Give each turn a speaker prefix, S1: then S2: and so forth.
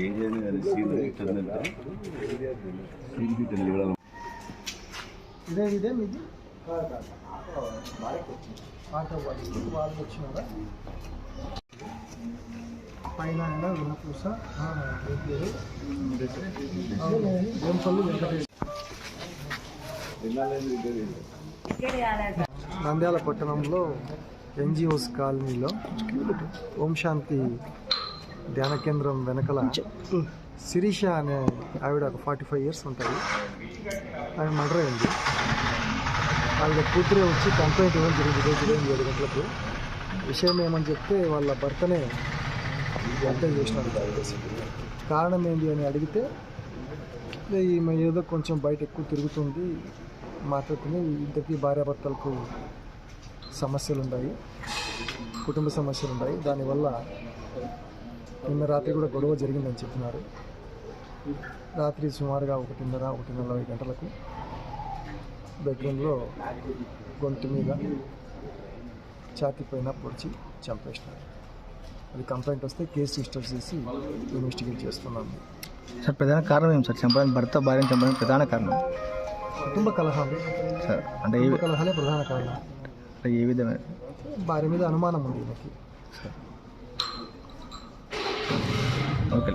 S1: ఏదైనా కానీ సీన్ ఎట్టుందంటే సీన్కి తెలియడం
S2: ఇదే ఇదే మీది? ఆటో వాళ్ళు వాళ్ళు వచ్చినారా? పైన ఆయన నంద్యాల పట్టణంలో ఎన్జిఓస్ కాలనీలో ఓం శాంతి ధ్యాన కేంద్రం వెనకల శిరీష అనే ఆవిడ ఒక ఫార్టీ ఫైవ్ ఇయర్స్ ఉంటుంది. ఆమె మర్డర్ అయింది. ఆవిడ కూతురే వచ్చి కంప్లైంట్ ఇవ్వడం జరిగింది రోజు ఏడు గంటలకు. విషయం ఏమని చెప్తే వాళ్ళ భర్తనే హత్య చేసినాడు కారణం ఏంటి అని అడిగితే ఈమె ఏదో కొంచెం బయట ఎక్కువ తిరుగుతుంది మాట్లాడుతుంది ఇద్దరికి భార్యాభర్తలకు సమస్యలు ఉన్నాయి కుటుంబ సమస్యలు ఉన్నాయి దానివల్ల నిన్న రాత్రి కూడా గొడవ జరిగిందని చెప్తున్నారు రాత్రి సుమారుగా ఒకటిన్నర ఒకటి నలభై గంటలకు బెడ్రూమ్లో గొంతు మీద ఛాతీ పైన పొడిచి చంపేసినారు. అది కంప్లైంట్ వస్తే కేసు రిజిస్టర్ చేసి ఇన్వెస్టిగేట్ చేస్తున్నాము
S3: సార్ ప్రధాన కారణం ఏం సార్? చంపడానికి భర్త భార్యను చంపడానికి ప్రధాన కారణం?
S2: కుటుంబ కలహాలు.
S3: సార్ అంటే ఏ
S2: కుటుంబ కలహాలే ప్రధాన కారణం.
S3: అంటే ఏ విధమైన?
S2: భార్య మీద అనుమానం ఉంది ఈయనకి
S3: ఓకే.